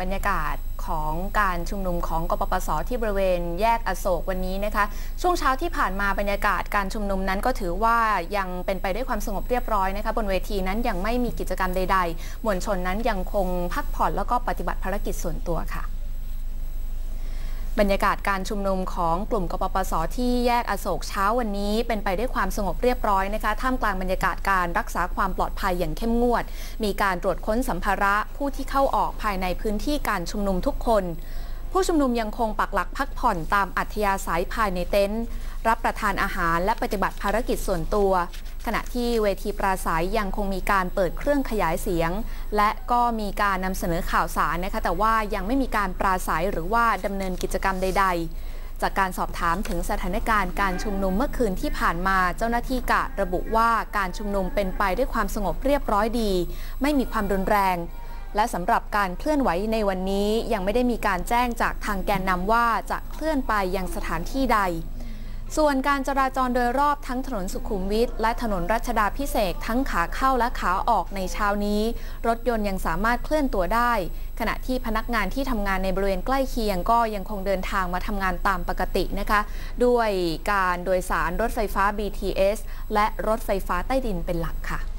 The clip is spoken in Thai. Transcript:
บรรยากาศของการชุมนุมของกปปสที่บริเวณแยกอโศกวันนี้นะคะ ช่วงเช้าที่ผ่านมาบรรยากาศการชุมนุมนั้นก็ถือว่ายังเป็นไปด้วยความสงบเรียบร้อยนะคะบนเวทีนั้นยังไม่มีกิจกรรมใด ๆ มวลชนนั้นยังคงพักผ่อนแล้วก็ปฏิบัติภารกิจส่วนตัวค่ะ บรรยากาศการชุมนุมของกลุ่มกปปส ที่แยกอโศกเช้าวันนี้ เป็นไปด้วยความสงบเรียบร้อยนะคะท่ามกลางบรรยากาศการรักษาความปลอดภัยอย่างเข้มงวด มีการตรวจค้นสัมภาระผู้ที่เข้าออกภายในพื้นที่การชุมนุมทุกคน ผู้ชุมนุมยังคงปักหลักพักผ่อนตามอัธยาศัยภายในเต็นท์รับประทานอาหารและปฏิบัติภารกิจส่วนตัว ขณะที่เวทีปราศัยยังคงมีการเปิดเครื่องขยายเสียง และก็มีการนำเสนอข่าวสารนะคะแต่ว่ายังไม่มีการปราศัยหรือว่าดำเนินกิจกรรมใด ๆ จากการสอบถามถึงสถานการณ์การชุมนุมเมื่อคืนที่ผ่านมาเจ้าหน้าที่กะระบุว่าการชุมนุมเป็นไปด้วยความสงบเรียบร้อยดี ไม่มีความรุนแรง และสำหรับการเคลื่อนไหวในวันนี้ยังไม่ได้มีการแจ้งจากทางแกนนำว่าจะเคลื่อนไปยังสถานที่ใด ส่วนการจราจรโดยรอบทั้งถนนสุขุมวิทและถนนรัชดาพิเศษทั้งขาเข้าและขาออกในเช้านี้ รถยนต์ยังสามารถเคลื่อนตัวได้ ขณะที่พนักงานที่ทำงานในบริเวณใกล้เคียงก็ยังคงเดินทางมาทำงานตามปกตินะคะ ด้วยการโดยสารรถไฟฟ้า BTS และรถไฟฟ้าใต้ดินเป็นหลักค่ะ